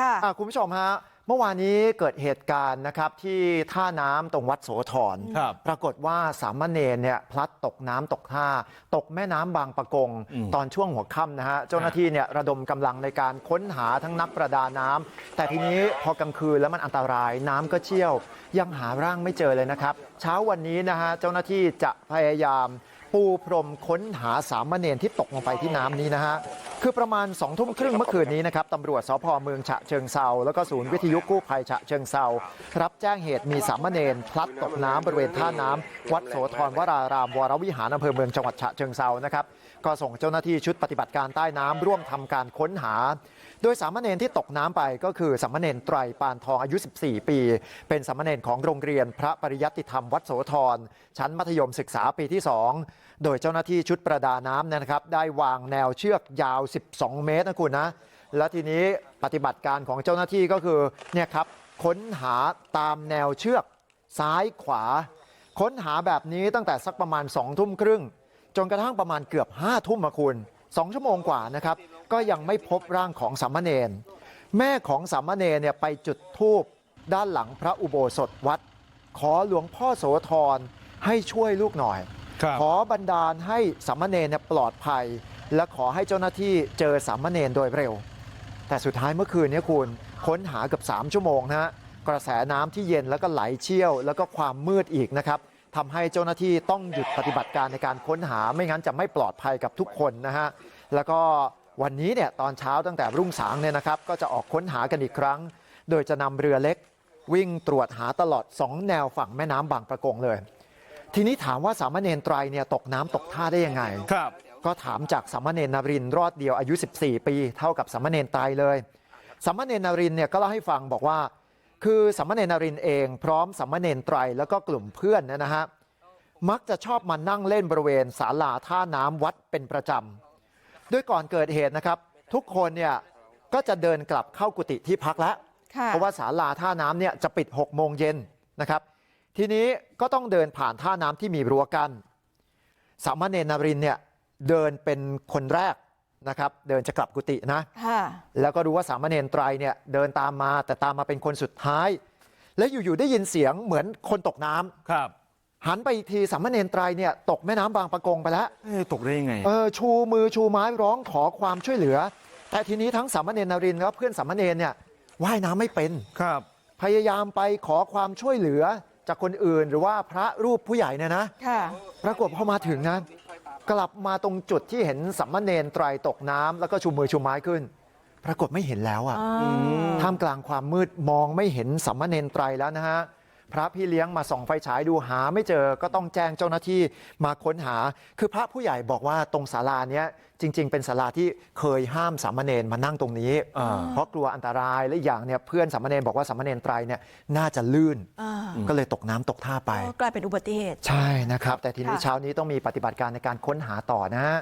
ค่ะอะคุณผู้ชมฮะเมื่อวานนี้เกิดเหตุการณ์นะครับที่ท่าน้ำตรงวัดโสธรครับปรากฏว่าสามเณรเนี่ยพลัดตกน้ำตกท่าตกแม่น้ำบางปะกงอืมตอนช่วงหัวค่ำนะฮะเจ้าหน้าที่เนี่ยระดมกำลังในการค้นหาทั้งนักประดาน้ำแต่ทีนี้พอกลางคืนแล้วมันอันตรายน้ำก็เชี่ยวยังหาร่างไม่เจอเลยนะครับ เช้าวันนี้นะฮะเจ้าหน้าที่จะพยายามปูพรมค้นหาสามเณรที่ตกลงไปที่น้ำนี้นะฮะ คือประมาณ2องทุ่มครึ่งเมื่อคืนนี้นะครับตำรวจสพเมืองฉะเชิงเซาแล้วก็ศูนย์วิทยุกู้ภัยฉะเชิงเซารับแจ้งเหตุมีสามเณรพลัดตกน้ำบริเวณท่าน้ำวัดโสธรวรารามวรวิหารอำเภอเมืองจังหวัดฉะเชิงเซานะครับก็ส่งเจ้าหน้าที่ชุดปฏิบัติการใต้น้ำร่วมทำการค้นหา โดยสามเณรที่ตกน้ำไปก็คือสามเณรไตรปานทองอายุ 14 ปี เป็นสามเณรของโรงเรียนพระปริยัติธรรมวัดโสธรชั้นมัธยมศึกษาปีที่ 2 โดยเจ้าหน้าที่ชุดประดาน้ำเนยนะครับได้วางแนวเชือกยาว12เมตรนะคุณนะและทีนี้ปฏิบัติการของเจ้าหน้าที่ก็คือเนี่ยครับค้นหาตามแนวเชือกซ้ายขวาค้นหาแบบนี้ตั้งแต่สักประมาณ2องทุ่มครึ่งจนกระทั่งประมาณเกือบ5้าทุ่มมาคุณสองชั่วโมงกว่านะครับก็ยังไม่พบร่างของสามเณรแม่ของสามเณรเนี่ยไปจุดธูปด้านหลังพระอุโบสถวัดขอหลวงพ่อโสธรให้ช่วยลูกหน่อยครับขอบันดาลให้สามเณรเนี่ยปลอดภัย และขอให้เจ้าหน้าที่เจอสามเณรโดยเร็ว แต่สุดท้ายเมื่อคืนนี้คุณค้นหาเกือบ3ชั่วโมงนะฮะกระแสน้ำที่เย็นแล้วก็ไหลเชี่ยว แล้วก็ความมืดอีกนะครับทำให้เจ้าหน้าที่ต้องหยุดปฏิบัติการในการค้นหาไม่งั้นจะไม่ปลอดภัยกับทุกคนนะฮะแล้วก็วันนี้เนี่ยตอนเช้าตั้งแต่รุ่งสางเนี่ยนะครับก็จะออกค้นหากันอีกครั้ง โดยจะนำเรือเล็ก วิ่งตรวจหาตลอด 2 แนวฝั่งแม่น้ำบางประกงเลย ทีนี้ถามว่าสามเณรไตรเนี่ยตกน้ำตกท่าได้ยังไงครับ ก็ถามจากสามเณรนรินทร์รอดเดียวอายุ14ปีเท่ากับสามเณรไตรเลยสามเณรนรินทร์เนี่ยก็เล่าให้ฟังบอกว่า คือสามเณรนรินทร์เองพร้อมสามเณรไตรแล้วก็กลุ่มเพื่อนเนยนะฮะมักจะชอบมานั่งเล่นบริเวณศาลาท่าน้ำวัดเป็นประจำด้วยก่อนเกิดเหตุนะครับ ทุกคนเนี่ยก็จะเดินกลับเข้ากุฏิที่พักแล้วค่ะเพราะว่าศาลาท่าน้ำเนี่ยจะปิด6โมงเย็นนะครับ ทีนี้ก็ต้องเดินผ่านท่าน้ำที่มีรั้วกั้นสามเณรนรินทร์เนี่ย เดินเป็นคนแรกนะครับเดินจะกลับกุฏินะค่ะแล้วก็รู้ว่าสามเณรไตรเนี่ยเดินตามมาแต่ตามมาเป็นคนสุดท้าย แล้วอยู่ๆได้ยินเสียงเหมือนคนตกน้ำครับหันไปอีกทีสามเณรไตรเนี่ยตกแม่น้ำบางปะกงไปแล้วเอ๊ะตกได้ยังไงเออชูมือชูไม้ร้องขอความช่วยเหลือ แต่ทีนี้ทั้งสามเณรนรินทร์และเพื่อนสามเณรเนี่ยว่ายน้ำไม่เป็นครับ พยายามไปขอความช่วยเหลือจากคนอื่นหรือว่าพระรูปผู้ใหญ่เนี่ยนะค่ะปรากฏพอมาถึงนะ กลับมาตรงจุดที่เห็นสัมมเนรไตรตกน้ำแล้วก็ชูมือชูไม้ขึ้น ปรากฏไม่เห็นแล้วอะอ่าท่ามกลางความมืดมองไม่เห็นสัมมเนรไตรแล้วนะฮะ พระพี่เลี้ยงมาส่องไฟฉายดูหาไม่เจอก็ต้องแจ้งเจ้าหน้าที่มาค้นหาคือพระผู้ใหญ่บอกว่าตรงศาลาเนี้ยจริง ๆ เป็นศาลาที่เคยห้ามสามเณรมานั่งตรงนี้อ่าเพราะกลัวอันตรายและอีกอย่างเนี่ยเพื่อนสามเณรบอกว่าสามเณรไตรเนี่ยน่าจะลื่นอ่าก็เลยตกน้ำตกท่าไปก็กลายเป็นอุบัติเหตุใช่นะครับ แต่ทีนี้ค่ะเช้านี้ต้องมีปฏิบัติการในการค้นหาต่อนะฮะ